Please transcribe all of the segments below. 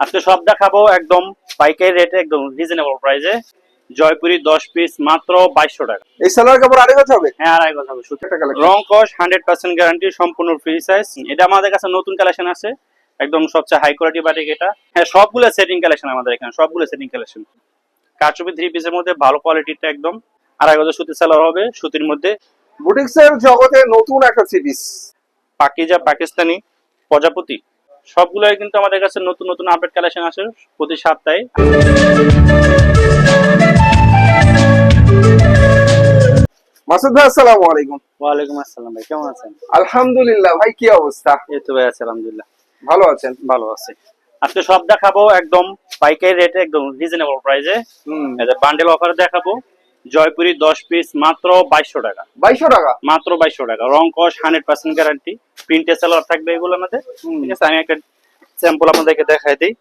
আজকে সব দেখাবো একদম পাইকারি রেটে একদম রিজনেবল প্রাইসে জয়পুরি দশ পিস মাত্র বাইশশো টাকা। এই সালোয়ার কাপড় আড়াই গজ হবে? হ্যাঁ আড়াই কথা হবে। একটা কালেকশন রং কস হান্ড্রেড পার্সেন্ট গ্যারান্টি সম্পূর্ণ ফ্রি সাইজ এটা আমাদের কাছে নতুন কালেকশন আছে। একদম সবচেয়ে হাই কোয়ালিটি বাটিক এটা। হ্যাঁ সবগুলো সেটিং কালেকশন আমাদের এখানে সবগুলো সেটিং কালেকশন কারচুপি থ্রি পিসের মধ্যে ভালো কোয়ালিটিটা একদম। আড়াই গজ সুতির সালোয়ার হবে সুতির মধ্যে। বুটিক্সের জগতে নতুন একটা সিরিজ পাকিজা পাকিস্তানি প্রজাপতি। সবগুলোই কিন্তু আমাদের কাছে নতুন নতুন আপডেট কালেকশন আসে প্রতি সপ্তাহে। মাসুদ ভাই আসসালামু আলাইকুম। ওয়ালাইকুম আসসালাম ভাই কেমন আছেন? আলহামদুলিল্লাহ ভাই কি অবস্থা? এই তো ভাই আছে আলহামদুলিল্লাহ। ভালো আছেন? ভালো আছে। আজকে সব দেখাবো একদম পাইকারি রেটে একদম রিজনেবল প্রাইসে হুম। বান্ডেল অফার দেখাবো। জয়পুরি দশ পিস মাত্র বাইশশো টাকা। বাইশশো টাকা? মাত্র বাইশশো টাকা। রং কস হান্ড্রেড পার্সেন্ট গ্যারান্টি প্রিন্টে সেলার থাকবে এগুলো আমাদের। ঠিক আছে আমি একটা স্যাম্পল আপনাদেরকে দেখাই দিই।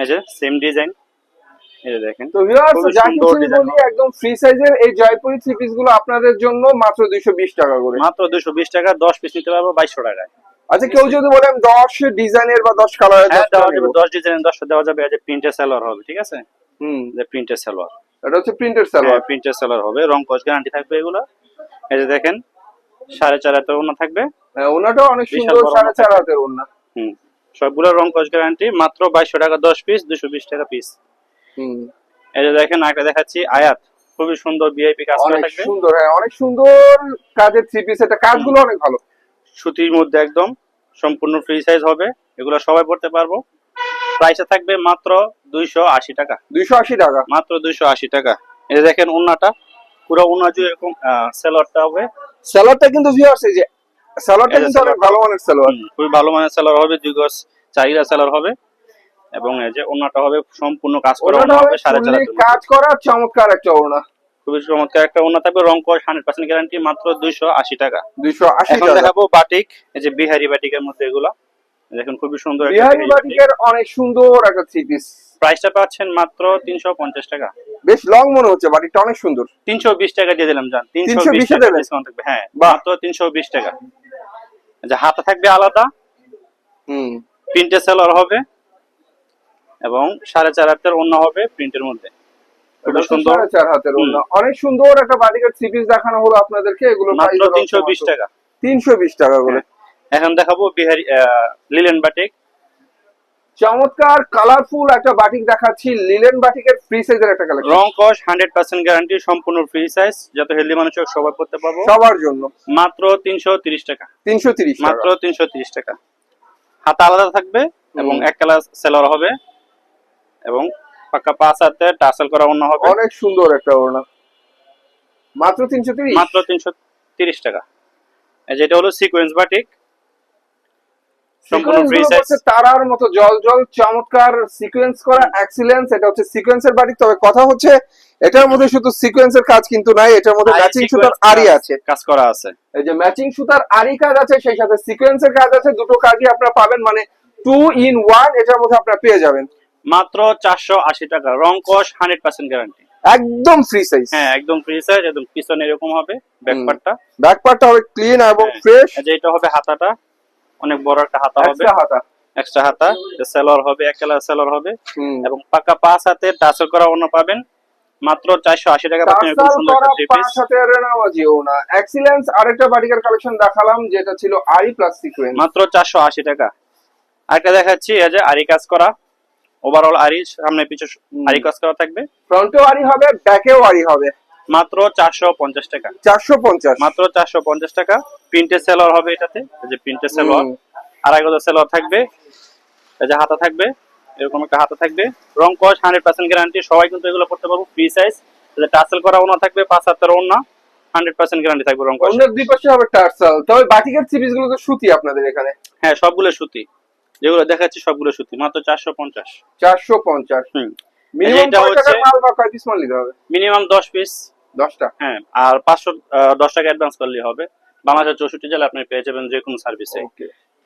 এই যে সেম ডিজাইন দেখেন। তো একদম ফ্রি সাইজের এই জয়পুরি থ্রি পিসগুলো আপনাদের জন্য মাত্র দুইশো বিশ টাকা করে। মাত্র দুশো বিশ টাকা দশ পিস নিতে পারব বাইশশো টাকায়। আচ্ছা কেউ যদি বলেন দশ ডিজাইনের বা দশ কালারের হ্যাঁ দশ ডিজাইন দশটা দেওয়া যাবে। প্রিন্টের সেলার হবে ঠিক আছে? হুম। প্রিন্টের সেলার এটা হচ্ছে প্রিন্টেড সালোয়ার প্রিন্টের সেলার হবে। রং কস গ্যারান্টি থাকবে এগুলো। এই যে দেখেন সাড়ে চার হাতের ওনা থাকবে। হ্যাঁ, ওনাটাও অনেক সুন্দর সাড়ে চার হাতের ওনা হুম সবগুলো রং কস গ্যারান্টি মাত্র বাইশশো টাকা দশ পিস দুশো বিশ টাকা পিস হুম। এই যে দেখেন একটা দেখাচ্ছি আয়াত। খুবই সুন্দর ভিআইপি কাজ করা থাকবে। সুন্দর হ্যাঁ অনেক সুন্দর কাজের থ্রি পিস এটা কাজগুলো অনেক ভালো। সুতির মধ্যে একদম সম্পূর্ণ ফ্রি সাইজ হবে। এগুলো সবাই পড়তে পারব। প্রাইসে থাকবে মাত্র দুইশো আশি টাকা। দুইশো আশি টাকা। মাত্র দুইশো আশি টাকা। এই দেখেন উন্নাটা পুরো উন্না জুড়ে এরকম সেলরটা হবে। সালোয়ারটা কিন্তু ভিউয়ার্স এই যে কিন্তু অনেক ভালো মানের খুবই ভালো মানের হবে চাহিদা সেলার হবে। এবং এই যে ওনাটা হবে সম্পূর্ণ কাজ করা ওনা হবে সাড়ে চার কাজ করা চমৎকার একটা ওনা খুবই চমৎকার একটা ওনা থাকবে রং কস হান্ড্রেড পার্সেন্ট গ্যারান্টি মাত্র দুইশো আশি টাকা। দুইশো আশি দেখাবো বাটিক এই যে বিহারি বাটিকের মধ্যে এগুলা। দেখুন খুবই সুন্দর বিহারি বাটিকের অনেক সুন্দর একটা থ্রি পিস প্রাইসটা পাচ্ছেন মাত্র তিনশো পঞ্চাশ টাকা। বেশ লং মনে হচ্ছে বাটিকটা অনেক সুন্দর। তিনশো বিশ টাকা দিয়ে দিলাম জান। 320 বিশ টাকা ডিসকাউন্ট থাকবে। হ্যাঁ মাত্র তিনশো বিশ টাকা। যে হাতে থাকবে আলাদা। হুম। প্রিন্টে সেলার হবে এবং সাড়ে চার হাতের অন্য হবে প্রিন্টের মধ্যে। সুন্দর। চার হাতের অনেক সুন্দর একটা বাটিকের থ্রি পিস দেখানো হলো আপনাদেরকে এগুলো মাত্র তিনশো বিশ টাকা। তিনশো বিশ টাকা করে। এখন দেখাবো বিহারি লিলেন বাটিক। চমৎকার কালারফুল একটা বাটিক দেখাচ্ছি। লিলেন বাটিকের ফ্রি সাইজের একটা কালার রং কস হান্ড্রেড পার্সেন্ট গ্যারান্টি সম্পূর্ণ ফ্রি সাইজ যত হেলদি মানুষ হোক সবাই করতে পারব সবার জন্য। মাত্র তিনশো তিরিশ টাকা। তিনশো তিরিশ মাত্র তিনশো তিরিশ টাকা। হাতা আলাদা থাকবে এবং এক কালার সেলার হবে। এবং পাক্কা পাঁচ হাতে টাসেল করা অন্য হবে। অনেক সুন্দর একটা ওড়না। মাত্র তিনশো তিরিশ? মাত্র তিনশো তিরিশ টাকা। এই যেটা হলো সিকোয়েন্স বাটিক সম্পূর্ণ ফ্রি সাইজ তারার মতো জল জল চমৎকার সিকোয়েন্স করা এক্সিলেন্স এটা হচ্ছে সিকোয়েন্সের বাটিক তবে কথা হচ্ছে এটার মধ্যে শুধু সিকোয়েন্সের কাজ কিন্তু নাই এটার মধ্যে ম্যাচিং সুতার আরি আছে। কাজ করা আছে। এই যে ম্যাচিং সুতার আরি কাজ আছে সেই সাথে সিকোয়েন্সের কাজ আছে দুটো কাজই আপনারা পাবেন মানে টু ইন ওয়ান এটার মধ্যে আপনারা পেয়ে যাবেন। মাত্র চারশো আশি টাকা। রং কস হান্ড্রেড পার্সেন্ট গ্যারান্টি একদম ফ্রি সাইজ হ্যাঁ একদম ফ্রি সাইজ একদম পিছনে এরকম হবে ব্যাকপার্টটা ব্যাক পার্টটা হবে ক্লিন এবং হ্যাঁ। ফ্রেশ যে এটা হবে হাতাটা। অনেক বড় একটা হাতা হবে। এক্সট্রা হাতা। সেলর হবে এক কালার সেলর হবে এবং পাকা পাঁচ হাতে টাসেল করা অন্য পাবেন। মাত্র চারশো আশি টাকা এক্সিলেন্স আরেকটা বাটিকের কালেকশন দেখালাম যেটা ছিল আরি প্লাস সিকোয়েন্স মাত্র চারশো আশি টাকা। আরেকটা দেখাচ্ছি এই যে আরি কাজ করা। ওভারঅল আরি সামনে পিছু আরি কাজ করা থাকবে। ফ্রন্টেও আরি হবে ব্যাকেও আরি হবে। মাত্র চারশো পঞ্চাশ টাকা। চারশো পঞ্চাশ। মাত্র চারশো পঞ্চাশ টাকা। প্রিন্টে সেলর হবে এটাতে। যে প্রিন্টে সেলর। আড়াই গজ সেলর থাকবে। এই যে হাতা থাকবে। এরকম একটা হাতা থাকবে। রং কস হান্ড্রেড পার্সেন্ট গ্যারান্টি সবাই কিন্তু এগুলো করতে পারব ফ্রি সাইজ টাসেল করা ওনা থাকবে পাঁচ হাতের ওনা। হান্ড্রেড পার্সেন্ট গ্যারান্টি থাকবে রং কস দুই পাশে হবে টার্সাল তবে বাটিকের সিরিজগুলো তো সুতি আপনাদের এখানে। হ্যাঁ সবগুলো সুতি। যেগুলো দেখাচ্ছি সবগুলো সুতি। মাত্র চারশো পঞ্চাশ। চারশো পঞ্চাশ। হুম। মিনিমাম এটা কয় টাকার হচ্ছে- মাল বা কয় পিস মাল নিতে হবে? মিনিমাম দশ পিস দশটা? হ্যাঁ আর পাঁচশো আহ, দশ টাকা অ্যাডভান্স হবে। বাংলাদেশের চৌষট্টি জেলা আপনি পেয়ে যাবেন যে কোনো সার্ভিসে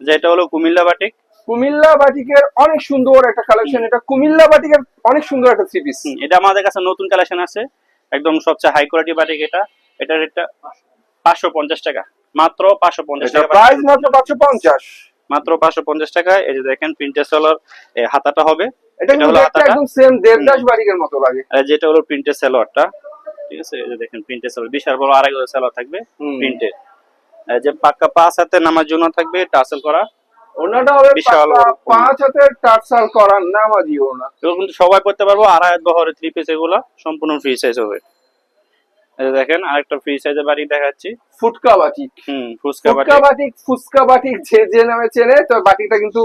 যেটা হলো কুমিল্লা বাটিক কুমিল্লা বাটিকের অনেক সুন্দর একটা কালেকশন এটা কুমিল্লা বাটিকের অনেক সুন্দর একটা থ্রি পিস এটা আমাদের কাছে নতুন কালেকশন আছে। একদম সবচেয়ে হাই কোয়ালিটি বাটিক এটা। এটা রেটটা পাঁচশো পঞ্চাশ টাকা। মাত্র পাঁচশো পঞ্চাশ এটা টাকা প্রাইস মাত্র পাঁচশো পঞ্চাশ। মাত্র পাঁচশো পঞ্চাশ টাকা। এই যে দেখেন প্রিন্টেড সেলোয়ার হাতাটা হবে। এটা হলো দেখতে হাতাটা। একদম সেম দেবদাস বাড়ির মতো লাগে। যেটা হলো প্রিন্টেড সেলোয়ারটা ঠিক আছে এই যে দেখেন প্রিন্টেড সেলোয়ার বিশাল বড় আড়াই গজ সেলোয়ার থাকবে। প্রিন্টেড যে পাক্কা পাঁচ হাতে নামার জন্য থাকবে টাসেল করা। ওনাটা হবে বিশাল পাঁচ টার্সাল করা নামাজি ওনা। এগুলো কিন্তু সবাই পড়তে পারব আড়াই হাত বহরে থ্রি পিস এগুলো সম্পূর্ণ ফ্রি সাইজ হবে। দেখেন আরেকটা ফ্রি সাইজের বাড়ি দেখাচ্ছি। ফুটকা বাটিক। হুম ফুচকা বাটি বাটিক। ফুচকা বাটিক যে যে নামে চেনে তো বাটিকটা কিন্তু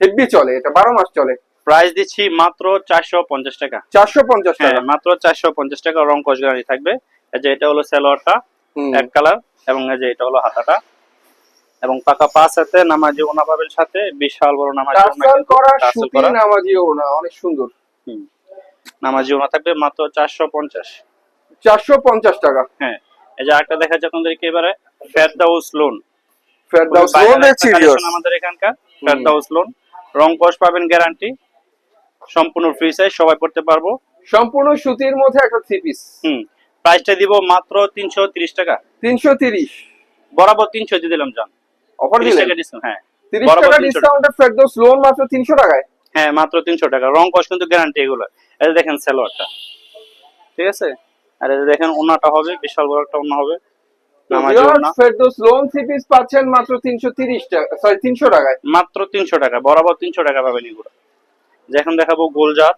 হেভি চলে এটা বারো মাস চলে। প্রাইস দিচ্ছি মাত্র চারশো পঞ্চাশ টাকা। চারশো পঞ্চাশ হ্যাঁ টাকা। মাত্র চারশো পঞ্চাশ টাকা রং গ্যারান্টি থাকবে। এই যে এটা হলো সালোয়ারটা এক কালার এবং এই যে এটা হলো হাতাটা। এবং পাকা পাঁচ হাতে নামাজি ওনা পাবেন সাথে বিশাল বড় নামাজি ওনা নামাজি ওনা অনেক সুন্দর। নামাজি ওনা থাকবে মাত্র চারশো পঞ্চাশ। চারশো পঞ্চাশ টাকা। হ্যাঁ এই যে আরেকটা দেখা যাচ্ছে আপনাদেরকে এবারে ফেরদাউস লোন ফেরদাউস লোন আমাদের এখানকার। ফেরদাউস লোন রং কস পাবেন গ্যারান্টি সম্পূর্ণ ফ্রি সাইজ সবাই পড়তে পারব। সম্পূর্ণ সুতির মধ্যে একটা থ্রি পিস হুম প্রাইসটা দিব মাত্র তিনশো তিরিশ টাকা। তিনশো তিরিশ। বরাবর তিনশো দিয়ে দিলাম জান। অফার দিলেন? হ্যাঁ। তিরিশ টাকা 300 ডিসকাউন্টে ফেরদৌস লোন মাত্র তিনশো টাকায়? হ্যাঁ মাত্র তিনশো টাকা। রং কস কিন্তু গ্যারান্টি এগুলো। এই দেখেন সালোয়ারটা। ঠিক আছে? আর এই দেখেন ওনাটা হবে বিশাল বড় একটা ওনা হবে। নামাজি ওনা ফেরদৌস লোন থ্রি পিস পাচ্ছেন মাত্র তিনশো তিরিশ টাকা সরি তিনশো টাকায়। মাত্র তিনশো টাকা বরাবর তিনশো টাকা পাবেন এগুলো। যে এখন দেখাবো গোলজাত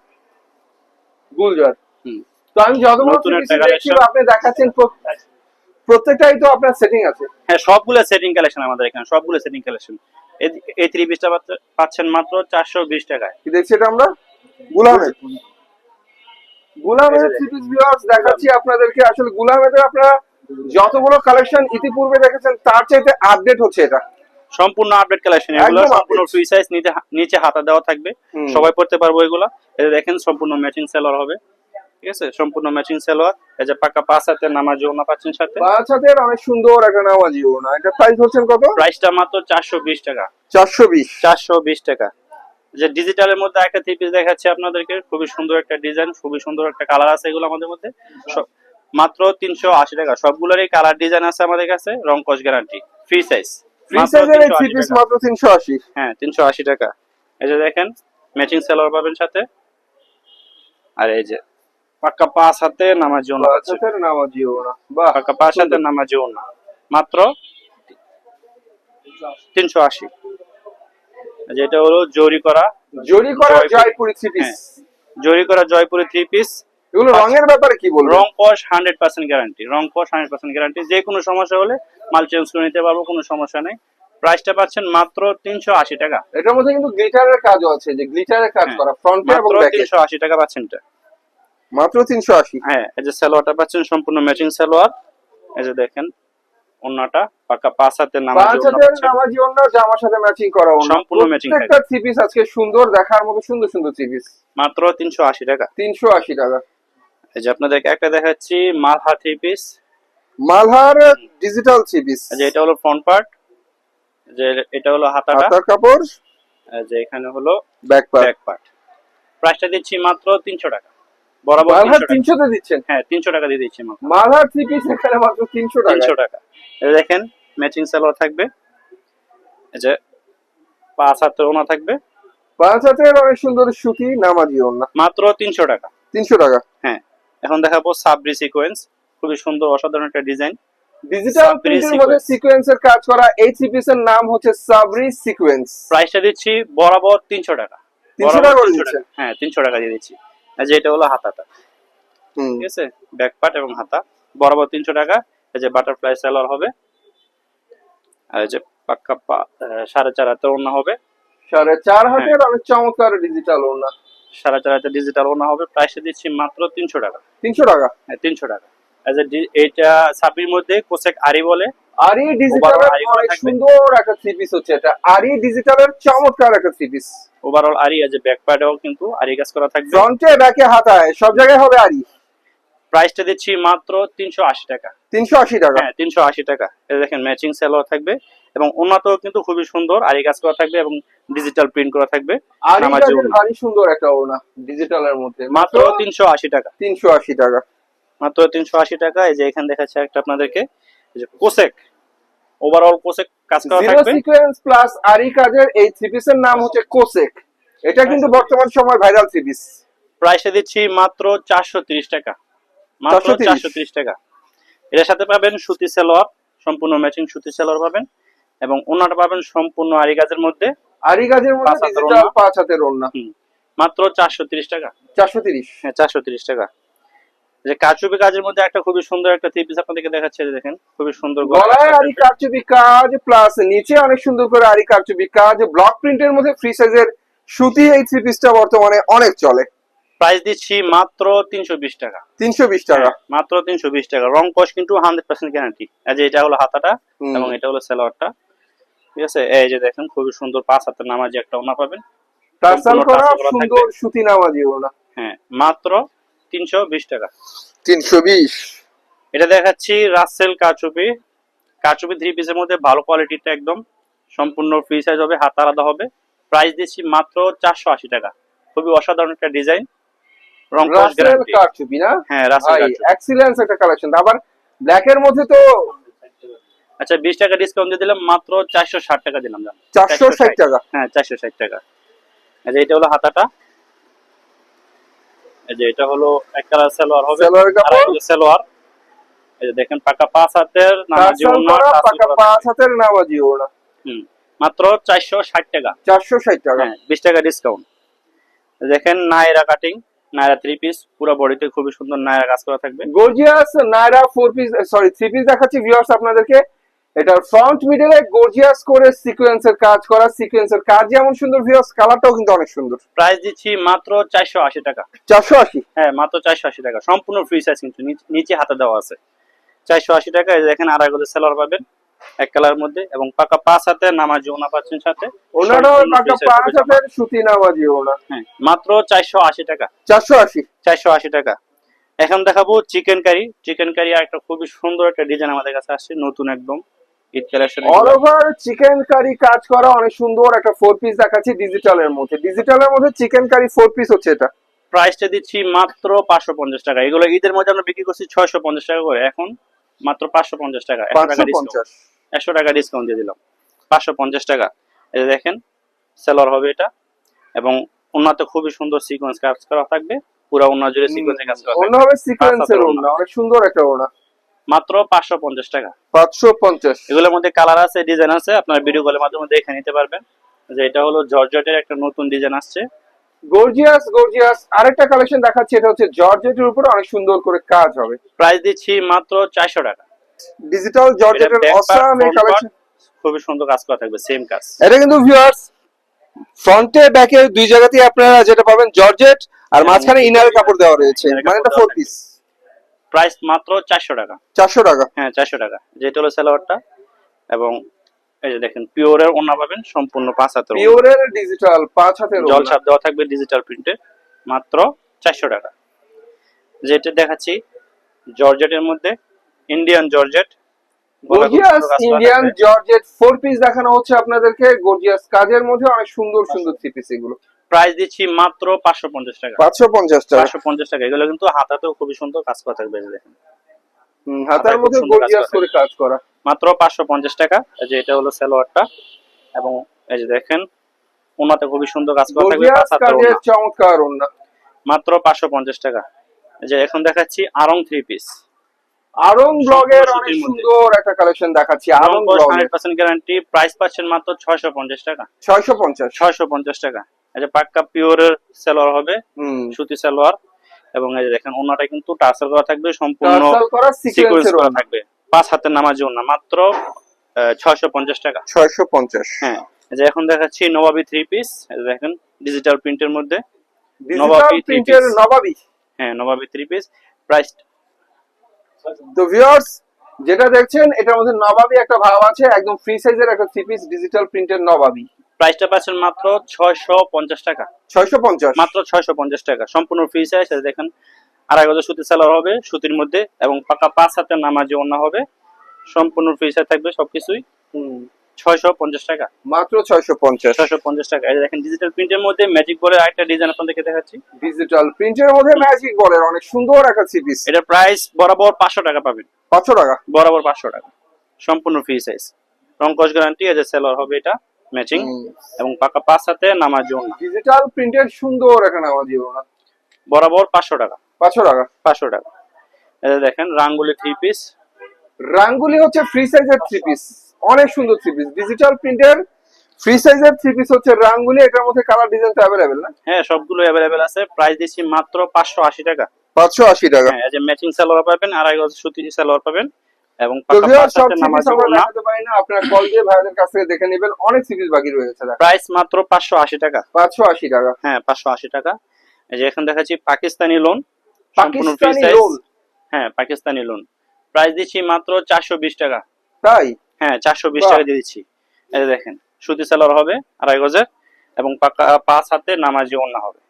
গুলজার। হুম। তো আমি যতগুলো। আপনি দেখাচ্ছেন প্রত্যেকটাই তো আপনার সেটিং আছে। হ্যাঁ সবগুলো সেটিং কালেকশন আমাদের এখানে সবগুলো সেটিং কালেকশন এই থ্রি পিসটা পাচ্ছেন মাত্র চারশো বিশ টাকায়। কি দেখছি এটা আমরা? গুলামের। গুলামের থ্রি পিস ভিউয়ার্স দেখাচ্ছি আপনাদেরকে। আসলে গুলামের আপনারা যতগুলো কালেকশন ইতিপূর্বে দেখেছেন তার চাইতে আপডেট হচ্ছে এটা। সম্পূর্ণ আপডেট কালেকশন এগুলো সম্পূর্ণ ফ্রি সাইজ নিচে নিচে হাতা দেওয়া থাকবে। সবাই পড়তে পারব এগুলো। যে দেখেন সম্পূর্ণ ম্যাচিং সেলোয়ার হবে। ঠিক আছে? সম্পূর্ণ ম্যাচিং সেলোয়ার এই যে পাকা পাঁচ হাতে নামাজ ওনা পাচ্ছেন সাথে। পাঁচ হাতের অনেক সুন্দর একটা নামাজি ওনা এটা প্রাইস হচ্ছেন কত? প্রাইসটা মাত্র চারশো বিশ টাকা। চারশো বিশ। চারশো বিশ টাকা। যে ডিজিটালের মধ্যে একটা থ্রি পিস দেখাচ্ছি আপনাদেরকে। খুবই সুন্দর একটা ডিজাইন খুবই সুন্দর একটা কালার আছে এগুলো আমাদের মধ্যে। সব- মাত্র তিনশো আশি টাকা। সবগুলোরই কালার ডিজাইন আছে আমাদের কাছে। রং কস গ্যারান্টি ফ্রি সাইজ ফ্রি সাইজের এই পিস মাত্র তিনশো আশি। হ্যাঁ তিনশো আশি টাকা। এই যে দেখেন ম্যাচিং সেলোয়ার পাবেন সাথে। আর এই যে পাক্কা পাঁচ হাতে নামাজ জন্য পাঁচ নামাজি ওনা বাহ পাক্কা পাঁচ হাতে নামাজ জন্য মাত্র তিনশো আশি। যেটা হলো জরি করা জরি করা জয়পুরি। জয়পুরি থ্রি পিস হ্যাঁ। জরি করা জয়পুরি থ্রি পিস এগুলো রঙের ব্যাপারে কি বলব রং কস হান্ড্রেড পার্সেন্ট গ্যারান্টি। রং কস হান্ড্রেড পার্সেন্ট গ্যারান্টি। যে কোনো সমস্যা হলে মাল চেঞ্জ করে নিতে পারব কোনো সমস্যা নেই। প্রাইসটা পাচ্ছেন মাত্র তিনশো আশি টাকা। এটার মধ্যে কিন্তু গ্লিটারের কাজও আছে যে গ্লিটারের কাজ হ্যাঁ। করা ফ্রন্টে এবং তিনশো আশি টাকা পাচ্ছেন এটা। মাত্র তিনশো আশি? হ্যাঁ এই যে সালোয়ারটা পাচ্ছেন সম্পূর্ণ ম্যাচিং সালোয়ার। এই যে দেখেন ওন্নাটা পাকা পাঁচ হাতের নামাজ নামাজি ওনা জামার সাথে ম্যাচিং করা সম্পূর্ণ matching প্রত্যেকটা থ্রি পিস আজকে সুন্দর দেখার মতো সুন্দর সুন্দর থ্রি পিস মাত্র তিনশো আশি টাকা। তিনশো আশি টাকা। এই যে আপনাদেরকে একটা দেখাচ্ছি মালহা থ্রি পিস মালহার ডিজিটাল থ্রি পিস যে এটা হলো ফ্রন্ট পার্ট যে এটা হলো হাতাটা। হাতার কাপড়। যে এখানে হলো ব্যাক পার্ট ব্যাক পার্ট প্রাইসটা দিচ্ছি মাত্র তিনশো টাকা। বরাবর মালহার 300 টাকা। দিচ্ছেন? হ্যাঁ তিনশো টাকা দিয়ে দিচ্ছি মাত্র। মালহার থ্রি পিস এখানে মাত্র তিনশো টাকা। তিনশো টাকা। এই দেখেন ম্যাচিং সালোয়ার থাকবে। এই যে পাঁচ হাতের ওনা থাকবে। পাঁচ হাতের অনেক সুন্দর সুতি নামাজি ওনা। মাত্র তিনশো টাকা। তিনশো টাকা। হ্যাঁ। এখন দেখাবো সাবরি সিকোয়েন্স খুবই সুন্দর অসাধারণ একটা ডিজাইন ডিজিটাল প্রিন্টের মধ্যে সিকোয়েন্সের কাজ করা এই থ্রি পিসের নাম হচ্ছে সাবরি সিকোয়েন্স প্রাইসটা দিচ্ছি বরাবর তিনশো টাকা। 300 টাকা করে দিচ্ছেন? হ্যাঁ তিনশো টাকা দিয়ে দিচ্ছি। যে এটা হলো হাতাটা। ঠিক আছে? ব্যাক পার্ট এবং হাতা। বরাবর তিনশো টাকা। এই যে বাটারফ্লাই সেলার হবে। আর এই যে পাক্কা সাড়ে চার হাতের ওনা হবে। সাড়ে চার হাতের অনেক চমৎকার ডিজিটাল ওনা সাড়ে চার হাতের ডিজিটাল ওনা হবে প্রাইসটা দিচ্ছি মাত্র তিনশো টাকা। তিনশো টাকা? হ্যাঁ তিনশো টাকা। এইটা মধ্যে কোসেক আরি বলে। আর থাকবে। সুন্দর একটা হচ্ছে এটা। আর ডিজিটালের চমৎকার একটা পিস ওভারঅল আরি আছে ব্যাক পার্টেও কিন্তু আরি কাজ করা থাকবে। ফ্রন্টে ব্যাকে হাতায় সব জায়গায় হবে আরি। প্রাইসটা দিচ্ছি মাত্র তিনশো আশি টাকা। তিনশো আশি টাকা। হ্যাঁ তিনশো আশি টাকা। দেখেন ম্যাচিং সেলোয়ার থাকবে। এবং ওনাতেও কিন্তু খুবই সুন্দর আরি কাজ করা থাকবে এবং ডিজিটাল প্রিন্ট করা থাকবে। আরি সুন্দর একটা ওড়না ডিজিটালের মধ্যে। মাত্র তিনশো আশি টাকা। তিনশো আশি টাকা। মাত্র তিনশো আশি টাকা এই যে এখানে দেখাচ্ছে একটা আপনাদেরকে। এই যে কোসেক। ওভারঅল কোর্সে কাজ করা থাকবে। জিরো সিকোয়েন্স প্লাস আরি কাজের এই থ্রি পিসের নাম হচ্ছে কোসেক। এটা কিন্তু বর্তমান সময় ভাইরাল থ্রি পিস প্রাইসে দিচ্ছি মাত্র চারশো তিরিশ টাকা। মাত্র 430 চারশো টাকা। এর সাথে পাবেন সুতি সেলোয়ার সম্পূর্ণ ম্যাচিং সুতি সেলোয়ার পাবেন। এবং ওনাটা পাবেন সম্পূর্ণ আরি কাজের মধ্যে আরি মধ্যে পাঁচ হাতের ডিজিটাল পাঁচ হাতের ওড়না। মাত্র চারশো তিরিশ টাকা। চারশো তিরিশ। হ্যাঁ চারশো তিরিশ টাকা। যে কাচুপি কাজের মধ্যে একটা খুবই সুন্দর একটা থ্রি পিস আপনাদেরকে দেখাচ্ছে দেখেন খুবই সুন্দর গলায় আরি কারচুপি। কাজ প্লাস নিচে অনেক সুন্দর করে আরি কারচুপি কাজ ব্লক প্রিন্টের মধ্যে ফ্রি সাইজের সুতি এই থ্রি পিসটা বর্তমানে অনেক চলে। প্রাইস দিচ্ছি মাত্র তিনশো বিশ টাকা। তিনশো বিশ টাকা। হ্যাঁ, মাত্র তিনশো বিশ টাকা। রং কস কিন্তু হান্ড্রেড পার্সেন্ট গ্যারান্টি এটা হলো হাতাটা এবং এটা হলো সেলোয়ারটা। ঠিক আছে? এই যে দেখেন খুবই সুন্দর পাঁচ হাতের নামাজি একটা ওনা পাবেন। টার্সাল করা সুন্দর সুতি নামাজি ওড়না হ্যাঁ মাত্র তিনশো বিশ টাকা। তিনশো বিশ। এটা দেখাচ্ছি রাসেল কাচুপি। কাচুপি থ্রি পিসের মধ্যে ভালো কোয়ালিটিটা একদম। সম্পূর্ণ ফ্রি সাইজ হবে হাত আলাদা হবে। প্রাইস দিচ্ছি মাত্র চারশো আশি টাকা। খুবই অসাধারণ একটা ডিজাইন রং গ্যারান্টি কারচুপি না? হ্যাঁ রাসেল কাচুপি। এক্সিলেন্স একটা কালেকশন আবার ব্ল্যাক এর মধ্যে তো আচ্ছা বিশ টাকা ডিসকাউন্ট দিয়ে দিলাম মাত্র চারশো ষাট টাকা দিলাম চারশো ষাট টাকা। হ্যাঁ চারশো ষাট টাকা। যে এটা হলো হাতাটা। এই যে এটা হলো এক কালার সালোয়ার হবে। সালোয়ার। এই যে দেখেন পাকা পাঁচ হাতের নামাজি ওড়না, পাকা পাঁচ হাতের নামাজি ওড়না। হুম মাত্র চারশো ষাট টাকা। টাকা। হ্যাঁ বিশ টাকা ডিসকাউন্ট দেখেন Naira cutting Naira three piece পুরো বডিতে খুবই সুন্দর নায়রা কাজ করা থাকবে। Gorgeous Naira four piece sorry three piece দেখাচ্ছি ভিউয়ার্স আপনাদেরকে। এটার ফ্রন্ট মিডলে গর্জিয়াস করে সিকোয়েন্সের কাজ করা সিকোয়েন্সের কাজ যেমন সুন্দর ভিউয়ার্স কালারটাও কিন্তু অনেক সুন্দর। প্রাইস দিচ্ছি মাত্র চারশো আশি টাকা। চারশো আশি? হ্যাঁ মাত্র চারশো আশি টাকা। সম্পূর্ণ ফ্রি সাইজ কিন্তু নিচে হাতে দেওয়া আছে। চারশো আশি টাকা এই দেখেন আড়াই গজের সেলার পাবেন এক কালার মধ্যে এবং পাকা পাঁচ হাতে নামাজি ওনা পাচ্ছেন সাথে। ওনারও পাকা পাঁচ হাতের সুতি নামাজি ওনা। হ্যাঁ মাত্র চারশো আশি টাকা। চারশো আশি? চারশো আশি টাকা। এখন দেখাবো চিকেন কারি চিকেন কারি একটা খুবই সুন্দর একটা ডিজাইন আমাদের কাছে আসছে নতুন একদম। Collection all over chikankari কাজ করা অনেক সুন্দর একটা ফোর পিস দেখাচ্ছি ডিজিটালের মধ্যে। ডিজিটালের মধ্যে চিকেন কারি ফোর পিস হচ্ছে এটা। প্রাইসটা দিচ্ছি মাত্র পাঁচশো পঞ্চাশ টাকা। এগুলো ঈদের মধ্যে আমরা বিক্রি করছি ছয়শো পঞ্চাশ টাকা করে। এখন মাত্র পাঁচশো পঞ্চাশ টাকা। একশো টাকা ডিসকাউন্ট দিয়ে দিলাম। পাঁচশো পঞ্চাশ টাকা। এই দেখেন সেলর হবে এটা। এবং ওনাতে খুবই সুন্দর সিকোয়েন্স কাজ করা থাকবে। পুরো ওনা জুড়ে সিকোয়েন্সে কাজ করা থাকবে। সিকোয়েন্সের অনেক সুন্দর একটা ওড়না। মাত্র পাঁচশো পঞ্চাশ টাকা। পাঁচশো পঞ্চাশ। এগুলোর মধ্যে কালার আছে ডিজাইন আছে। আপনার ভিডিও কলের মাধ্যমে দেখে নিতে পারবেন যে এটা হলো জর্জেটের একটা নতুন ডিজাইন আসছে। গর্জিয়াস গর্জিয়াস আরেকটা কালেকশন দেখাচ্ছি এটা হচ্ছে জর্জেটের উপরে অনেক সুন্দর করে কাজ হবে। প্রাইস দিচ্ছি মাত্র চারশো টাকা। ডিজিটাল জর্জেটের অসাম এই কালেকশন খুবই সুন্দর কাজ করা থাকবে সেম কাজ। এটা কিন্তু ভিউয়ার্স ফ্রন্টে ব্যাকে দুই জায়গাতেই আপনারা যেটা পাবেন জর্জেট আর মাঝখানে ইনার কাপড় দেওয়া রয়েছে। মানে এটা ফোর পিস প্রাইস মাত্র চারশো টাকা। চারশো টাকা? হ্যাঁ চারশো টাকা। যেটা হলো সালোয়ারটা এবং এই যে দেখেন পিওরের ওনা পাবেন সম্পূর্ণ পাঁচ হাতের। পিওরের ডিজিটাল পাঁচ হাতের জল ছাপ দেওয়া থাকবে ডিজিটাল প্রিন্টে মাত্র চারশো টাকা। যেটা দেখাচ্ছি জর্জেটের মধ্যে Indian georgette. Gorgeous Indian georgette four piece দেখানো হচ্ছে আপনাদেরকে। গর্জিয়াস কাজের মধ্যে অনেক সুন্দর সুন্দর থ্রি পিস এগুলো। প্রাইস দিচ্ছি মাত্র পাঁচশো পঞ্চাশ টাকা। পাঁচশো পঞ্চাশ টাকা? পাঁচশো পঞ্চাশ টাকা। এগুলো কিন্তু হাতাতেও খুবই সুন্দর কাজ করা থাকবে দেখেন হাতার মধ্যে গর্জিয়াস করে কাজ করা। মাত্র পাঁচশো পঞ্চাশ টাকা। এই যে এটা হলো সালোয়ারটা। এবং এই যে দেখেন ওনাতে খুবই সুন্দর কাজ করা থাকবে। চমৎকার ওড়না। মাত্র পাঁচশো পঞ্চাশ টাকা। এই যে এখন দেখাচ্ছি আরং থ্রি পিস আরং ব্লগের অনেক সুন্দর একটা কালেকশন দেখাচ্ছি আরং হান্ড্রেড পার্সেন্ট গ্যারান্টি প্রাইস পাচ্ছেন মাত্র ছয়শো পঞ্চাশ টাকা। ছয়শো পঞ্চাশ। ছয়শো পঞ্চাশ টাকা। যে পাক্কা পিওরের সেলোয়ার হবে সুতি সালোয়ার। এবং এই যে দেখেন ওনাটা কিন্তু টার্সেল করা থাকবে সম্পূর্ণ সিকোয়েন্স করা থাকবে। পাঁচ হাতের নামাজি ওনা মাত্র ছয়শো পঞ্চাশ টাকা। ছয়শো পঞ্চাশ। হ্যাঁ যে এখন দেখাচ্ছি নবাবি থ্রি পিস দেখেন ডিজিটাল প্রিন্টের মধ্যে। নবাবী প্রিন্টের। নবাবী হ্যাঁ নবাবি থ্রি পিস প্রাইস তো ভিউয়ার্স যেটা দেখছেন এটার মধ্যে নবাবি একটা ভাব আছে একদম ফ্রি সাইজের একটা থ্রি পিস ডিজিটাল প্রিন্টের নবাবী প্রাইসটা পাচ্ছেন মাত্র ছয়শো পঞ্চাশ টাকা। ছয়শো পঞ্চাশ। মাত্র ছয়শো পঞ্চাশ টাকা। সম্পূর্ণ ফ্রি সাইজ দেখেন। আড়াই গজ সুতির সালোয়ার হবে সুতির মধ্যে এবং পাকা পাঁচ হাতের নামাজি ওনা হবে। সম্পূর্ণ ফ্রি সাইজ থাকবে সবকিছুই। ছয়শো পঞ্চাশ টাকা। মাত্র ছয়শো পঞ্চাশ। ছয়শো পঞ্চাশ টাকা। এই দেখেন ডিজিটাল প্রিন্টের মধ্যে ম্যাজিক বলের আরেকটা ডিজাইন আপনাদেরকে দেখাচ্ছি। ডিজিটাল প্রিন্টের মধ্যে ম্যাজিক বলের অনেক সুন্দর একটা পিস এটার প্রাইস বরাবর পাঁচশো টাকা পাবেন। পাঁচশো টাকা। বরাবর পাঁচশো টাকা। সম্পূর্ণ ফ্রি সাইজ রংকশ গ্যারান্টি সেলর হবে এটা। ম্যাচিং এবং পাকা পাঁচ হাতে নামাজি ওনা ডিজিটাল প্রিন্টের সুন্দর একটা নামাজি ওনা বরাবর পাঁচশো টাকা। পাঁচশো টাকা? পাঁচশো টাকা। যে দেখেন রাঙ্গুলি থ্রি পিস রাঙ্গুলি হচ্ছে ফ্রি সাইজের থ্রি পিস অনেক সুন্দর থ্রি পিস ডিজিটাল প্রিন্টের ফ্রি সাইজের থ্রি পিস হচ্ছে রাঙ্গুলি। এটার মধ্যে কালার ডিজাইন তো অ্যাভেলেবেল না? হ্যাঁ সবগুলো অ্যাভেলেবেল আছে। প্রাইস দিচ্ছি মাত্র পাঁচশো আশি টাকা। পাঁচশো আশি টাকা। হ্যাঁ এই যে ম্যাচিং সালোয়ার পাবেন আড়াই গজ সুতি সালোয়ার পাবেন। এবং আপনারা কল দিয়ে ভাইদের কাছ থেকে দেখে নেবেন। অনেক বাকি রয়েছে প্রাইস মাত্র পাঁচশো আশি টাকা। পাঁচশো আশি টাকা। হ্যাঁ পাঁচশো আশি টাকা। এই যে এখন দেখাচ্ছি পাকিস্তানি লোন পাকিস্তানি লোন হ্যাঁ পাকিস্তানি লোন প্রাইস দিচ্ছি মাত্র চারশো বিশ টাকা। তাই? হ্যাঁ চারশো বিশ টাকা দিয়ে দিচ্ছি। এই দেখেন সুতি সালোয়ার হবে আড়াই গজের এবং পাকা পাঁচ হাতে নামাজি ওন্না হবে।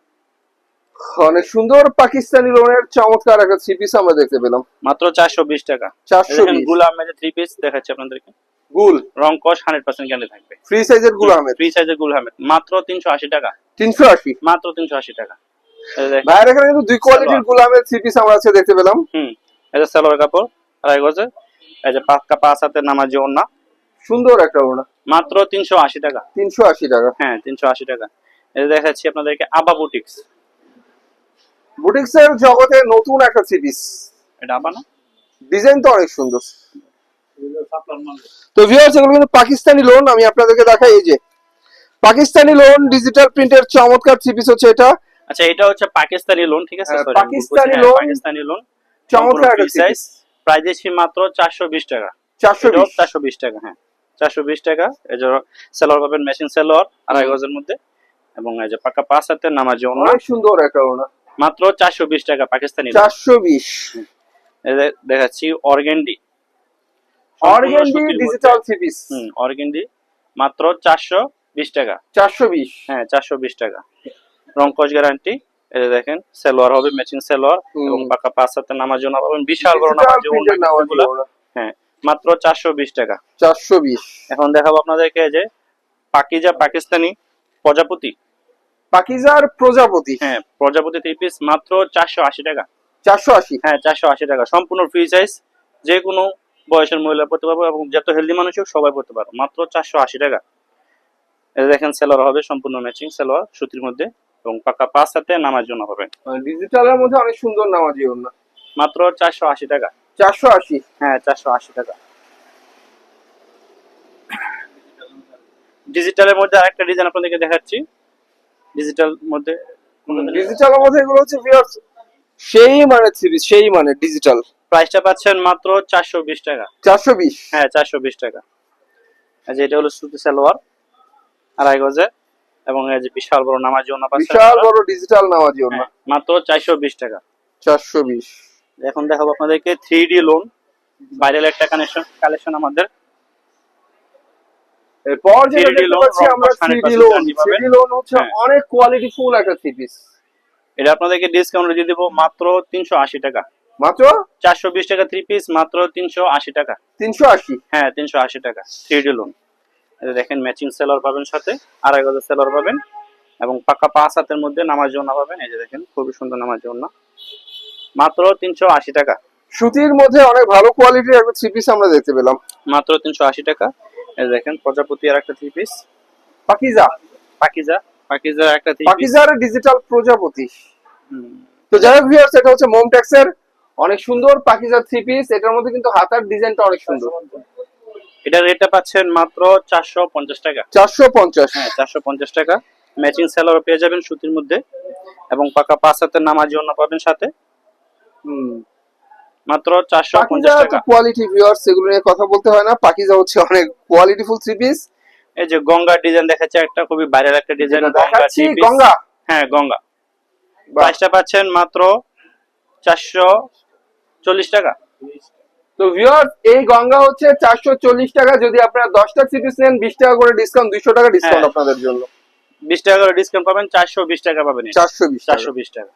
অনেক সুন্দর পাকিস্তানি লোনের চমৎকার একটা থ্রি পিস আমরা দেখতে পেলাম। মাত্র চারশো বিশ টাকা। চারশো গুল আহমেদের থ্রি পিস দেখাচ্ছি আপনাদেরকে। গুল। রং কস হান্ড্রেড পার্সেন্ট থাকবে। ফ্রি সাইজের গুল আহমেদ। ফ্রি সাইজের গুল আহমেদ। মাত্র তিনশো আশি টাকা। তিনশো আশি। মাত্র তিনশো আশি টাকা। ভাইয়ের এখানে কিন্তু দুই কোয়ালিটির গুল আহমেদ থ্রি পিস আমরা আজকে দেখতে পেলাম। হুম। যে সালোয়ার কাপড় আড়াই গজের এই যে পাক্কা পাঁচ হাতে নামাজি ওন্না সুন্দর একটা ওনা মাত্র তিনশো আশি টাকা। তিনশো আশি টাকা। হ্যাঁ তিনশো আশি টাকা। যে দেখাচ্ছি আপনাদেরকে আবা বুটিক্স বুটিক্স এর জগতে নতুন একটা থ্রি পিস এটা আবা না? ডিজাইন তো অনেক সুন্দর। তো ভিউয়ার্স এগুলো কিন্তু পাকিস্তানি লোন আমি আপনাদেরকে দেখাই এই যে। পাকিস্তানি লোন ডিজিটাল প্রিন্টের চমৎকার থ্রি পিস হচ্ছে এটা। আচ্ছা এটা হচ্ছে পাকিস্তানি লোন ঠিক আছে? হ্যাঁ, পাকিস্তানি বলছি। হ্যাঁ, পাকিস্তানি লোন চমৎকার একটা সাইজ প্রাইস দিচ্ছি মাত্র চারশো বিশ টাকা। চারশো বিশ। চারশো বিশ টাকা হ্যাঁ। চারশো বিশ টাকা। এই যে সেলোয়ার পাবেন মেশিন সেলোয়ার আড়াই গজের মধ্যে। এবং এই যে পাকা পাঁচ হাতে নামাজি অনেক সুন্দর একটা ওনা মাত্র চারশো বিশ টাকা পাকিস্তানি চারশো বিশ। দেখাচ্ছি organdy. Organdy digital three piece হুম অর্গেন্ডি মাত্র চারশো বিশ টাকা। চারশো বিশ। হ্যাঁ চারশো বিশ টাকা। রংকশ গ্যারান্টি যে দেখেন সেলোয়ার হবে ম্যাচিং সেলোয়ার এবং পাকা পাঁচ হাতে নামাজ ওনা পাবেন বিশাল বড় ওনা হ্যাঁ মাত্র চারশো বিশ টাকা। চারশো বিশ। এখন দেখাবো আপনাদেরকে যে পাকিজা পাকিস্তানি প্রজাপতি। পাকিজার প্রজাপতি। হ্যাঁ প্রজাপতি থ্রি পিস মাত্র চারশো আশি টাকা। চারশো আশি? হ্যাঁ চারশো আশি টাকা। সম্পূর্ণ ফ্রি সাইজ যে কোনো বয়সের মহিলা পড়তে পারব এবং যত হেলদি মানুষ হোক সবাই পড়তে পারব। মাত্র চারশো আশি টাকা। যে দেখেন সেলোয়ার হবে সম্পূর্ণ ম্যাচিং সেলোয়ার সুতির মধ্যে এবং পাকা পাঁচ হাতে নামার জন্য পাবেন ডিজিটালের মধ্যে অনেক সুন্দর নামাজি মাত্র চারশো আশি টাকা। চারশো আশি? হ্যাঁ চারশো আশি টাকা। ডিজিটালের মধ্যে আরেকটা ডিজাইন আপনাদেরকে দেখাচ্ছি। ডিজিটাল মধ্যে ডিজিটালের মধ্যে এগুলো হচ্ছে ভিউয়ার্স সেই মানে পিস সেই মানে ডিজিটাল প্রাইসটা পাচ্ছেন মাত্র চারশো বিশ টাকা। চারশো বিশ? হ্যাঁ চারশো বিশ টাকা। এই এটা হলো সুতি সালোয়ার আড়াই গজে এবং এই যে বিশাল বড় নামাজ জন্য বিশাল বড় ডিজিটাল নামাজি ওনা মাত্র চারশো বিশ টাকা। চারশো বিশ। এখন দেখাবো আপনাদেরকে থ্রি ডি লোন ভাইরাল একটা কানেকশন কালেকশন আমাদের। এরপর যেটা দেখতে পাচ্ছি আমরা রংকশ three 100% D lawn guarantee three পাবেন। ডি লোন হচ্ছে হ্যাঁ। অনেক কোয়ালিটি ফুল একটা থ্রি পিস এটা আপনাদেরকে ডিসকাউন্ট দিয়ে দেবো মাত্র তিনশো আশি টাকা। মাত্র? চারশো বিশ টাকা থ্রি পিস মাত্র তিনশো আশি টাকা। তিনশো আশি? হ্যাঁ তিনশো আশি টাকা। থ্রি ডি লোন দেখেন ম্যাচিং সেলার পাবেন সাথে আড়াই গজের সেলার পাবেন এবং পাকা পাঁচ হাতের মধ্যে নামাজ জন্য পাবেন। এই যে দেখেন খুবই সুন্দর নামাজ জন্য মাত্র তিনশো আশি টাকা। সুতির মধ্যে অনেক ভালো কোয়ালিটির একটা থ্রি পিস আমরা দেখতে পেলাম। মাত্র তিনশো আশি টাকা। এই দেখেন প্রজাপতি আর একটা থ্রি পিস পাকিজা। পাকিজা। পাকিজা একটা থ্রি পাকিজার ডিজিটাল প্রজাপতি। তো যাই হোক ভিউয়ার্স এটা হচ্ছে মোমটেক্স এর অনেক সুন্দর পাকিজার থ্রি পিস এটার মধ্যে কিন্তু হাতার ডিজাইনটা অনেক সুন্দর। এটার রেটটা পাচ্ছেন মাত্র চারশো পঞ্চাশ টাকা। চারশো পঞ্চাশ। হ্যাঁ চারশো পঞ্চাশ টাকা। ম্যাচিং সেলারও পেয়ে যাবেন সুতির মধ্যে। এবং পাকা পাঁচ হাতের নামাজ জন্য পাবেন সাথে। হুম। মাত্র চারশো পঞ্চাশ পাকিজা টাকা কোয়ালিটি ভিউয়ার্স এগুলো নিয়ে কথা বলতে হয় না। পাকিজা হচ্ছে অনেক কোয়ালিটিফুল থ্রি পিস এই যে গঙ্গার ডিজাইন দেখাচ্ছে একটা খুবই ভাইরাল একটা ডিজাইন গঙ্গা হ্যাঁ গঙ্গা। প্রাইসটা পাচ্ছেন মাত্র চারশো চল্লিশ টাকা। তো ভিউয়ার্স এই গঙ্গা হচ্ছে চারশো চল্লিশ টাকা। যদি আপনারা দশটা থ্রি পিস নেন বিশ টাকা করে ডিসকাউন্ট দুইশো টাকা ডিসকাউন্ট হ্যাঁ। আপনাদের জন্য। বিশ টাকা করে ডিসকাউন্ট পাবেন চারশো বিশ টাকা পাবেন চারশো বিশ চারশো বিশ টাকা।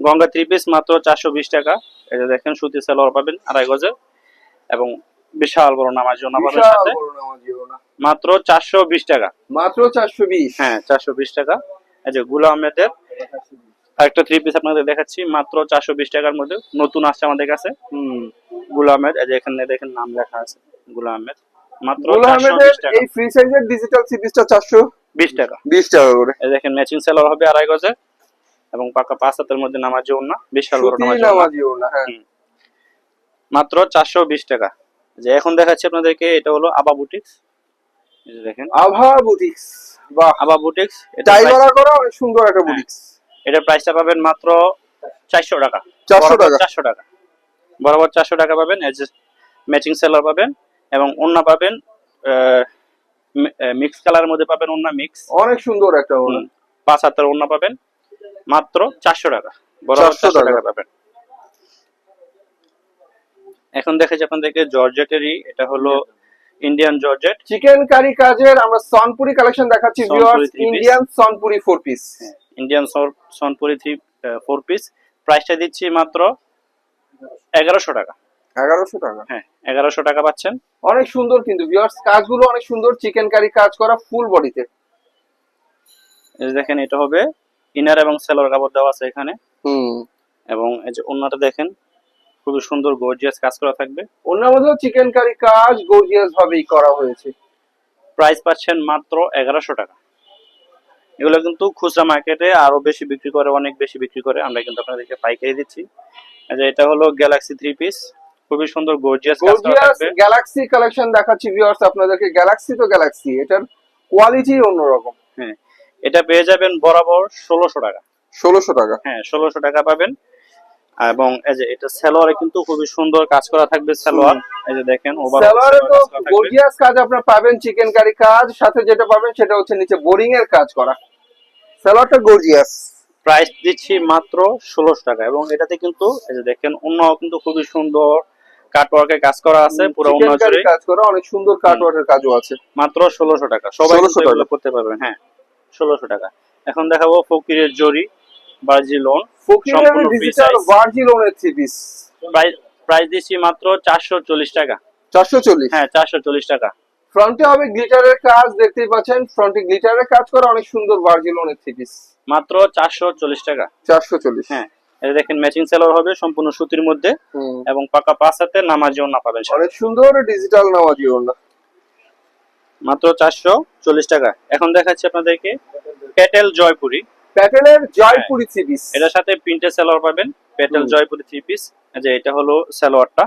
গঙ্গা থ্রি পিস মাত্র চারশো বিশ টাকা। এই যে দেখেন সুতি সালোয়ার পাবেন আড়াই গজের এবং বিশাল বড় নামাজ জন্য পাবেন সাথে। ওনা। মাত্র চারশো বিশ টাকা। মাত্র চারশো বিশ। হ্যাঁ চারশো বিশ টাকা। এই যে গুলা আহমেদের আরেকটা থ্রি পিস আপনাদের দেখাচ্ছি মাত্র চারশো বিশ টাকার মধ্যে নতুন আসছে আমাদের কাছে। হুম। গুলা আহমেদ এই যে এখানে দেখেন নাম লেখা আছে গুলা আহমেদ মাত্র এই ফ্রি সাইজের ডিজিটাল পিসটা চারশো বিশ টাকা। বিশ টাকা করে। এই দেখেন ম্যাচিং সেলার হবে আড়াই গজে এবং পাকা পাঁচ হাতের মধ্যে নামাজি ওন্না বিশাল বড় নামাজি ওড়না হ্যাঁ। মাত্র চারশো বিশ টাকা। যে এখন দেখাচ্ছি আপনাদেরকে এটা হলো আবা বুটিক্স দেখেন। আভা বুটিক্স বাহ। আবা বুটিক্স এটা টাই করা অনেক সুন্দর একটা হ্যাঁ। বুটিক্স এটার প্রাইসটা পাবেন মাত্র চারশো টাকা। 400 টাকা। চারশো টাকা। বরাবর চারশো টাকা পাবেন ম্যাচিং সেলার পাবেন এবং ওন্না পাবেন মিক্স কালারের মধ্যে পাবেন ওন্না মিক্স অনেক সুন্দর একটা ওড়না। পাঁচ হাতের ওন্না পাবেন। মাত্র চারশো টাকা। বরাবর 400 চারশো টাকা। টাকা পাবেন। এখন দেখেছি আপনাদেরকে জর্জেটেরই এটা হলো ইন্ডিয়ান জর্জেট। চিকেন কারি কাজের আমরা সনপুরি কালেকশন দেখাচ্ছি viewers Indian Sonpuri four piece Indian Sonpuri three four piece প্রাইসটা দিচ্ছি মাত্র এগারোশো টাকা। এগারোশো টাকা। হ্যাঁ এগারোশো টাকা পাচ্ছেন। অনেক সুন্দর কিন্তু ভিউয়ার্স কাজগুলো অনেক সুন্দর চিকেন কারি কাজ করা ফুল বডিতে দেখেন এটা হবে ইনার এবং সেলোর কাপড় দেওয়া আছে এখানে। হুম। এবং এই যে অন্যটা দেখেন খুবই সুন্দর গর্জিয়াস কাজ করা থাকবে। অন্য মধ্যেও চিকেন কারি কাজ গর্জিয়াস ভাবেই করা হয়েছে। প্রাইস পাচ্ছেন মাত্র এগারোশো টাকা। এগুলো কিন্তু খুচরা মার্কেটে আরও বেশি বিক্রি করে অনেক বেশি বিক্রি করে। আমরা কিন্তু আপনাদেরকে পাইকারি দিচ্ছি। এটা হলো গ্যালাক্সি থ্রি পিস খুবই সুন্দর গর্জিয়াস কাজ করা গর্জিয়াস গ্যালাক্সি কালেকশন দেখাচ্ছি ভিউয়ার্স আপনাদেরকে। গ্যালাক্সি তো গ্যালাক্সি এটার কোয়ালিটি অন্যরকম। হ্যাঁ। এটা পেয়ে যাবেন বরাবর ষোলোশো টাকা। ষোলোশো টাকা? হ্যাঁ ষোলোশো টাকা পাবেন। এবং এই যে এটা সালোয়ারে কিন্তু খুবই সুন্দর কাজ করা থাকবে সালোয়ার। এই যে দেখেন সালোয়ারে তো গর্জিয়াস কাজ আপনার পাবেন চিকেন কারি কাজ সাথে যেটা পাবেন সেটা হচ্ছে নিচে বোরিং এর কাজ করা। সালোয়ারটা গর্জিয়াস। প্রাইস দিচ্ছি মাত্র ষোলোশো টাকা। এবং এটাতে কিন্তু এই যে দেখেন অন্য কিন্তু খুবই সুন্দর। কাটওয়ার্কের কাজ করা আছে পুরো অন্য কাজ করা অনেক সুন্দর কাটওয়ার্কের কাজও আছে। মাত্র ষোলোশো টাকা। সবাই 1600 কিন্তু এগুলো করতে পারবেন হ্যাঁ। ষোলোশো টাকা। এখন দেখাবো ফকিরের জরি বার্জি লোন সম্পূর্ণ থ্রি পিস প্রাইস দিচ্ছি মাত্র চারশো চল্লিশ টাকা। চারশো চল্লিশ? হ্যাঁ চারশো চল্লিশ টাকা। ফ্রন্টে হবে গ্লিটারের কাজ দেখতেই পাচ্ছেন। ফ্রন্টে গ্লিটারের কাজ করা অনেক সুন্দর ভার্জিলোনের থ্রি পিস মাত্র চারশো চল্লিশ টাকা। চারশো চল্লিশ। হ্যাঁ এই দেখেন ম্যাচিং সেলার হবে সম্পূর্ণ সুতির মধ্যে। এবং পাকা পাঁচ হাতে নামাজিও না পাবেন অনেক সুন্দর ডিজিটাল নামাজি ওড়না মাত্র চারশো চল্লিশ টাকা। এখন দেখাচ্ছি আপনাদেরকে প্যাটেল জয়পুরি প্যাটেলের জয়পুরি থ্রি পিস এটার সাথে প্রিন্টেড সালোয়ার পাবেন। প্যাটেল জয়পুরি থ্রি পিস যে এটা হলো সালোয়ারটা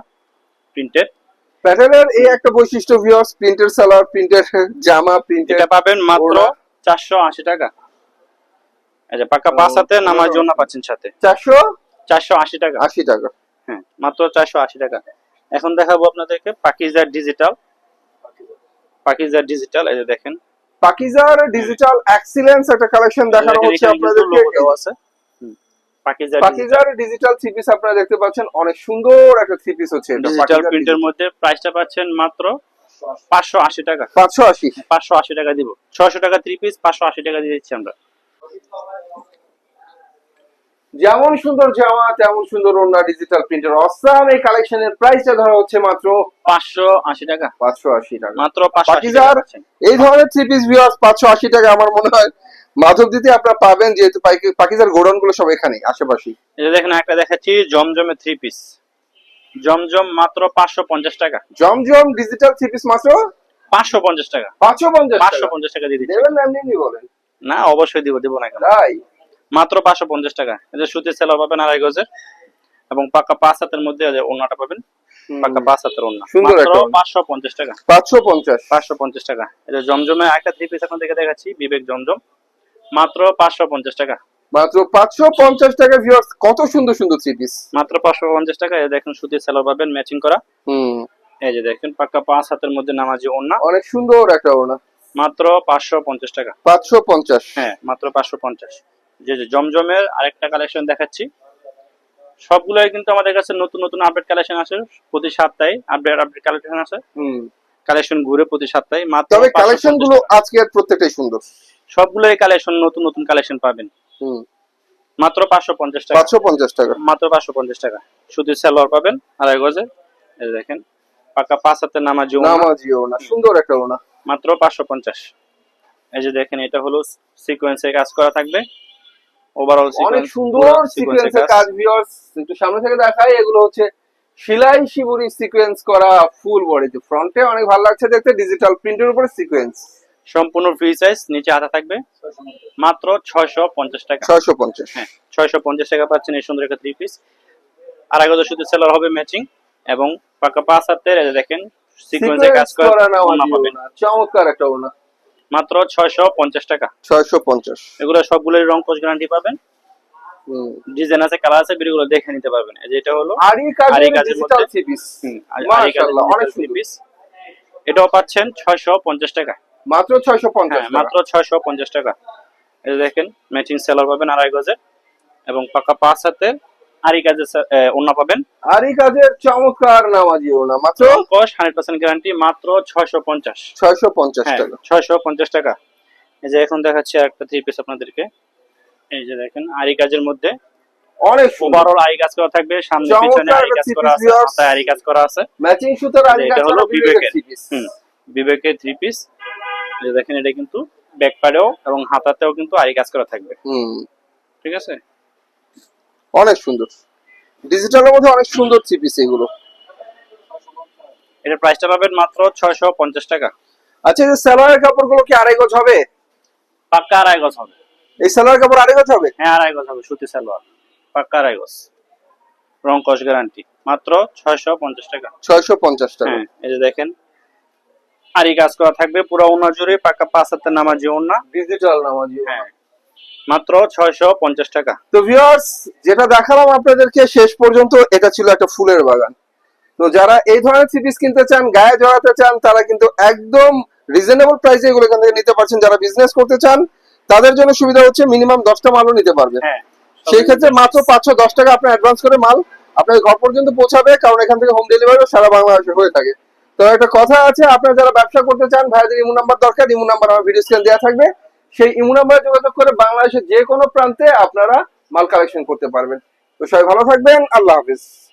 প্রিন্টেড প্যাটেলের এই একটা বৈশিষ্ট্য ভিউয়ার্স প্রিন্টেড সালোয়ার প্রিন্টেড জামা প্রিন্টেড এটা পাবেন মাত্র ওড়না। চারশো আশি টাকা। এই যে পাকা পাঁচ হাতে নামার জন্য পাচ্ছেন সাথে। টাকা। হ্যাঁ মাত্র চারশো আশি টাকা। এখন দেখাবো আপনাদেরকে পাকিজার ডিজিটাল পাকিজার ডিজিটাল এই যে দেখেন। পাকিজার ডিজিটাল এক্সিলেন্স একটা কালেকশন দেখানো হচ্ছে আপনাদেরকে। আছে। পাকিজার পাকিজার ডিজিটাল থ্রি পিস আপনারা দেখতে পাচ্ছেন অনেক সুন্দর একটা থ্রি পিস হচ্ছে এটা ডিজিটাল প্রিন্টের মধ্যে প্রাইসটা পাচ্ছেন মাত্র পাঁচশো আশি টাকা। পাঁচশো আশি। পাঁচশো আশি টাকা দিব। ছয়শো টাকা থ্রি পিস পাঁচশো আশি টাকা দিয়ে দিচ্ছি আমরা। যেমন সুন্দর জামা তেমন সুন্দর ওড়না ডিজিটাল প্রিন্টের অসাম এই কালেকশনের প্রাইসটা ধরা হচ্ছে মাত্র পাঁচশো আশি টাকা। পাঁচশো আশি টাকা। মাত্র পাকিজার এই ধরনের থ্রি পিস ভিউয়ার্স পাঁচশো আশি টাকা আমার মনে হয়। মাধবদীতে আপনারা পাবেন যেহেতু পাকিজার গোডাউনগুলো সব এখানেই আশেপাশেই। এই যে দেখেন একটা দেখাচ্ছি জমজমে থ্রি পিস জমজম মাত্র পাঁচশো পঞ্চাশ টাকা। জমজম ডিজিটাল থ্রি পিস মাত্র পাঁচশো পঞ্চাশ টাকা। পাঁচশো পঞ্চাশ পাঁচশো টাকা। পঞ্চাশ টাকা দিয়ে দিচ্ছি। দেবেন না এমনি বলেন। না অবশ্যই দিব দিব না তাই? মাত্র পাঁচশো পঞ্চাশ টাকা। যে সুতির সেলার পাবেন আড়াই গজের এবং পাকা পাঁচ হাতের মধ্যে ওড়নাটা পাবেন। পাকা পাঁচ হাতের সুন্দর ওড়না। পাঁচশো পঞ্চাশ টাকা। পাঁচশো পঞ্চাশ? পাঁচশো পঞ্চাশ টাকা। জমজমে একটা থ্রি পিস আপনাদেরকে দেখাচ্ছি বিবেক জমজম। মাত্র পাঁচশো পঞ্চাশ টাকা। মাত্র পাঁচশো পঞ্চাশ টাকা ভিউয়ার্স কত সুন্দর সুন্দর থ্রি পিস মাত্র পাঁচশো পঞ্চাশ টাকা। দেখেন সুতির সেলার পাবেন ম্যাচিং করা। হুম। এই যে দেখেন পাক্কা পাঁচ হাতের মধ্যে নামাজি ওড়না। অনেক সুন্দর একটা ওড়না। মাত্র পাঁচশো পঞ্চাশ টাকা। পাঁচশো পঞ্চাশ। হ্যাঁ মাত্র পাঁচশো পঞ্চাশ। যে যে জমজমের আরেকটা কালেকশন দেখাচ্ছি। সবগুলোই কিন্তু আমাদের কাছে নতুন নতুন আপডেট কালেকশন আছে প্রতি সপ্তাহে আপডেট আপডেট কালেকশন আছে। কালেকশন ঘুরে প্রতি সপ্তাহে মাত্র তবে কালেকশনগুলো টাকা। আজকের প্রত্যেকটাই সুন্দর। সবগুলোই কালেকশন নতুন নতুন কালেকশন পাবেন। হুম। মাত্র পাঁচশো পঞ্চাশ টাকা। পাঁচশো পঞ্চাশ টাকা। মাত্র পাঁচশো পঞ্চাশ টাকা। শুধু সালোয়ার পাবেন আড়াই গজে। এই দেখেন পাকা পাঁচ হাতের নামাজি নামাজি ওড়না সুন্দর একটা ওড়না। মাত্র পাঁচশো পঞ্চাশ। এই যে দেখেন এটা হলো সিকোয়েন্সে কাজ করা থাকবে। ওভারঅল অনেক সুন্দর সিকোয়েন্সের কাজ ভিউয়ার্স একটু সামনে থেকে দেখাই এগুলো হচ্ছে সেলাই শিবুরি সিকোয়েন্স করা ফুল বডিতে ফ্রন্টে অনেক ভালো লাগছে দেখতে ডিজিটাল প্রিন্টের উপরে সিকোয়েন্স সম্পূর্ণ ফ্রি সাইজ নিচে হাতা থাকবে। মাত্র ছয়শো পঞ্চাশ টাকা। ছয়শো পঞ্চাশ। হ্যাঁ ছয়শো পঞ্চাশ টাকা পাচ্ছেন এই সুন্দর একটা থ্রি পিস আর আগে শুধু সেলার হবে ম্যাচিং এবং পাকা পাঁচ হাতের দেখেন সিকোয়েন্সে কাজ করে চমৎকার একটা মাত্র ছয়শো পঞ্চাশ টাকা। ছয়শো পঞ্চাশ। এগুলো সবগুলোই রং কোচ গ্যারান্টি পাবেন। ডিজাইন আছে কালার আছে ভিডিওগুলো দেখে নিতে পারবেন। এই যে এটা হলো আরি কাজের ডিজিটাল মধ্যে- থ্রি পিস হুম, আর- আর এই কাজের মাশাআল্লাহ অনেক three এটাও পাচ্ছেন ছয়শো পঞ্চাশ টাকা। মাত্র ছয়শো পঞ্চাশ হ্যাঁ মাত্র ছয়শো পঞ্চাশ টাকা। এই দেখেন ম্যাচিং সেলার পাবেন আড়াই গজের এবং পাকা পাঁচ হাতের আরি কাজের অন্য পাবেন। আরি কাজের চমৎকার নামাজি ওড়না মাত্র কস হান্ড্রেড পার্সেন্ট গ্যারান্টি মাত্র ছয়শো পঞ্চাশ। ছয়শো পঞ্চাশ হ্যাঁ টাকা। ছয়শো পঞ্চাশ টাকা। এই যে এখন দেখাচ্ছি একটা থ্রি পিস আপনাদেরকে। এই যে দেখেন আরি কাজের মধ্যে অনেক ওভারঅল আরি কাজ করা থাকবে সামনে পিছনে আরি কাজ করা আছে মাথায় আরি কাজ করা আছে। ম্যাচিং সুতার এটা কাজ হলো করা বিবেকের হুম বিবেকের থ্রি পিস যে দেখেন এটা কিন্তু ব্যাক পাড়েও এবং হাতাতেও কিন্তু আরি কাজ করা থাকবে। হুম। ঠিক আছে? অনেক সুন্দর। ডিজিটালের মধ্যে অনেক সুন্দর থ্রি পিস এগুলো। এটার প্রাইসটা পাবেন মাত্র ছয়শো পঞ্চাশ টাকা। আচ্ছা এই সালোয়ারের কাপড়গুলো কি আড়াই গজ হবে? পাক্কা আড়াই গজ হবে। এই সালোয়ার কাপড় আড়াই গজ হবে? হ্যাঁ আড়াই গজ হবে সুতি সালোয়ার পাক্কা আড়াই গজ। রং কস গ্যারান্টি মাত্র ছয়শো পঞ্চাশ টাকা। ছয়শো পঞ্চাশ টাকা। হ্যাঁ এই যে দেখেন। আরি কাজ করা থাকবে পুরো ওনা জুড়ে পাকা পাঁচ হাতের নামাজি ওনা ডিজিটাল নামাজি হ্যাঁ। মাত্র ছয়শো পঞ্চাশ টাকা। তো ভিউয়ার্স যেটা দেখালাম আপনাদেরকে শেষ পর্যন্ত এটা ছিল একটা ফুলের বাগান। তো যারা এই ধরনের থ্রি পিস কিনতে চান গায়ে জড়াতে চান তারা কিন্তু একদম রিজনেবল প্রাইসে এগুলো এখান থেকে নিতে পারছেন। যারা বিজনেস করতে চান তাদের জন্য সুবিধা হচ্ছে মিনিমাম দশটা মালও নিতে পারবে। হ্যাঁ সেই ক্ষেত্রে মাত্র পাঁচশো দশ টাকা আপনার অ্যাডভান্স করে মাল আপনার ঘর পর্যন্ত পৌঁছাবে কারণ এখান থেকে হোম ডেলিভারিও সারা বাংলাদেশে হয়ে থাকে। তো একটা কথা আছে আপনারা যারা ব্যবসা করতে চান ভাইয়াদের ইমু নাম্বার দরকার ইমু নাম্বার আমার ভিডিও স্ক্রিন দেওয়া থাকবে। সেই ইমো নাম্বারে যোগাযোগ করে বাংলাদেশের যে কোনো প্রান্তে আপনারা মাল কালেকশন করতে পারবেন। তো সবাই ভালো থাকবেন, আল্লাহ হাফিজ।